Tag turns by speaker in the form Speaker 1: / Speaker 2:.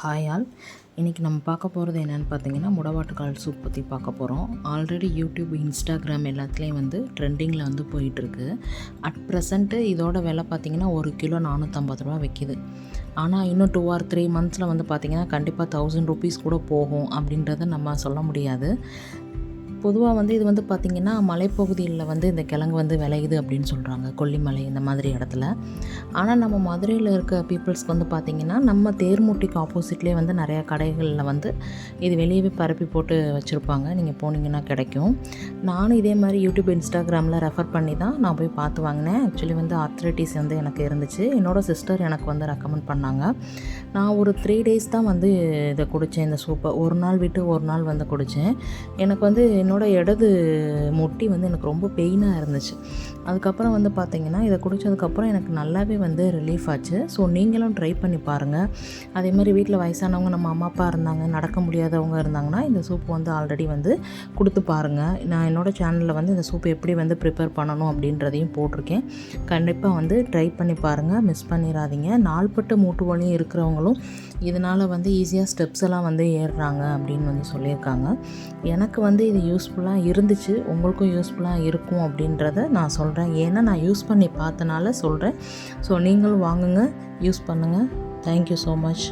Speaker 1: Hi all இன்றைக்கி நம்ம பார்க்க போகிறது என்னென்னு பார்த்தீங்கன்னா முடவாட்டுக்கால் சூப் பற்றி பார்க்க போகிறோம் ஆல்ரெடி யூடியூப் இன்ஸ்டாகிராம் எல்லாத்துலேயும் வந்து ட்ரெண்டிங்கில் வந்து போயிட்டுருக்கு. அட் ப்ரெசண்ட்டு இதோட விலை பார்த்திங்கன்னா ஒரு கிலோ நானூற்றம்பது ரூபா விற்கிது ஆனால் இன்னும் டூ ஆர் த்ரீ மந்த்ஸில் வந்து பார்த்திங்கன்னா கண்டிப்பாக தௌசண்ட் ருபீஸ் கூட போகும் அப்படின்றத நம்ம சொல்ல முடியாது. பொதுவாக வந்து இது வந்து பார்த்திங்கன்னா மலைப்பகுதியில் வந்து இந்த கிழங்கு வந்து விளையுது அப்படின்னு சொல்கிறாங்க கொல்லிமலை இந்த மாதிரி இடத்துல. ஆனால் நம்ம மதுரையில் இருக்க பீப்புள்ஸ்க்கு வந்து பார்த்திங்கன்னா நம்ம தேர்மூட்டிக்கு ஆப்போசிட்லேயே வந்து நிறையா கடைகளில் வந்து இது வெளியவே பரப்பி போட்டு வச்சுருப்பாங்க. நீங்கள் போனீங்கன்னா கிடைக்கும். நானும் இதே மாதிரி யூடியூப் இன்ஸ்டாகிராமில் ரெஃபர் பண்ணி தான் நான் போய் பார்த்து வாங்கினேன். ஆக்சுவலி வந்து ஆர்த்ரைட்டிஸ் வந்து எனக்கு இருந்துச்சு. என்னோடய சிஸ்டர் எனக்கு வந்து ரெக்கமெண்ட் பண்ணாங்க. நான் ஒரு த்ரீ டேஸ் தான் வந்து இதை குடித்தேன் இந்த சூப்பை ஒரு நாள் விட்டு ஒரு நாள் வந்து குடித்தேன் எனக்கு வந்து என்னோடய இடது முட்டி வந்து எனக்கு ரொம்ப பெயினாக இருந்துச்சு. அதுக்கப்புறம் வந்து பார்த்திங்கன்னா இதை குடித்ததுக்கப்புறம் எனக்கு நல்லாவே வந்து ரிலீஃப் ஆச்சு. ஸோ நீங்களும் ட்ரை பண்ணி பாருங்கள் அதே மாதிரி வீட்டில் வயசானவங்க நம்ம அம்மா அப்பா இருந்தாங்க நடக்க முடியாதவங்க இருந்தாங்கன்னா இந்த சூப் வந்து ஆல்ரெடி வந்து கொடுத்து பாருங்கள் நான் என்னோடய சேனலில் வந்து இந்த சூப் எப்படி வந்து ப்ரிப்பேர் பண்ணணும் அப்படின்றதையும் போட்டிருக்கேன். கண்டிப்பாக வந்து ட்ரை பண்ணி பாருங்கள் மிஸ் பண்ணிடாதீங்க நாள்பட்டு மூட்டு வலியும் இருக்கிறவங்களும் இதனால் வந்து ஈஸியாக ஸ்டெப்ஸ் எல்லாம் வந்து ஏறுறாங்க அப்படின்னு வந்து சொல்லியிருக்காங்க. எனக்கு வந்து இது யூஸ் யூஸ்ஃபுல்லாக இருந்துச்சு உங்களுக்கும் யூஸ்ஃபுல்லாக இருக்கும் அப்படின்றத நான் சொல்கிறேன் ஏன்னா நான் யூஸ் பண்ணி பார்த்தனால சொல்கிறேன் ஸோ நீங்களும் வாங்குங்க யூஸ் பண்ணுங்கள் தேங்க்யூ ஸோ மச்